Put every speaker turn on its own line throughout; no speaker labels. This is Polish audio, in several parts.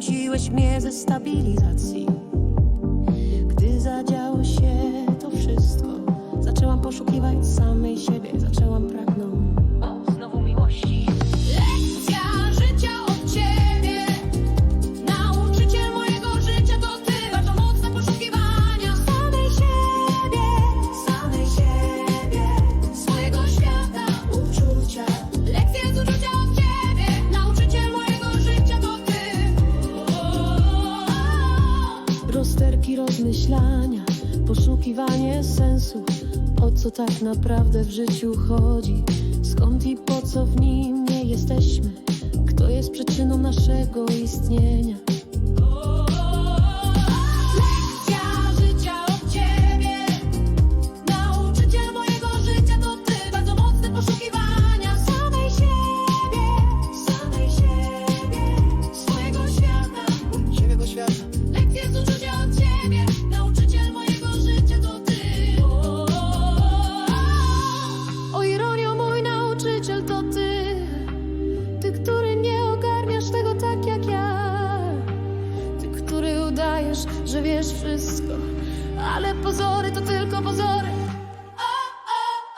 Wytrąciłeś mnie ze stabilizacji. Gdy zadziało się to wszystko, zaczęłam poszukiwać Rozterki rozmyślania, poszukiwanie sensu. O co tak naprawdę w życiu chodzi? Skąd i po co w nim nie jesteśmy? Kto jest przyczyną naszego istnienia? Udajesz, że wiesz wszystko, ale pozory to tylko pozory. O, o,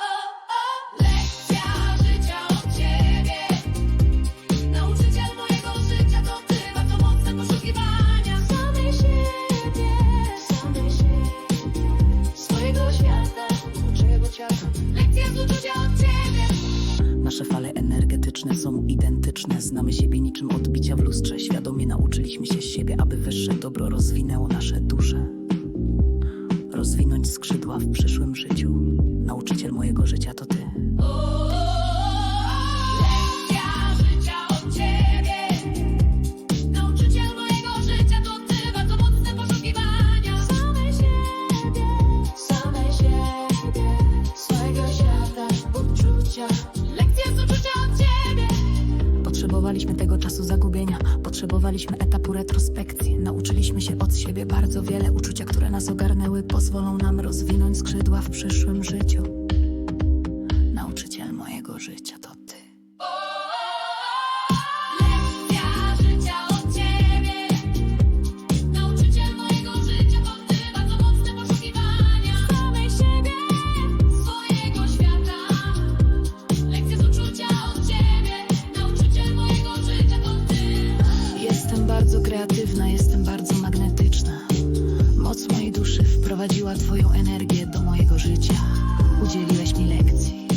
Nasze fale energetyczne są identyczne. Znamy siebie niczym odbicia w lustrze. Świadomie nauczyliśmy się siebie, aby wyższe dobro rozwinęło nasze dusze. Rozwinąć skrzydła w przyszłym życiu. Nauczyciel mojego życia to ty. Potrzebowaliśmy tego czasu zagubienia, potrzebowaliśmy etapu retrospekcji. Nauczyliśmy się od siebie bardzo wiele. Uczucia, które nas ogarnęły, pozwolą nam rozwinąć skrzydła w przyszłym życiu. Kreatywna, jestem bardzo magnetyczna. Moc mojej duszy wprowadziła Twoją energię do mojego życia. Udzieliłeś mi lekcji.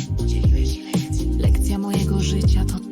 Lekcja mojego życia to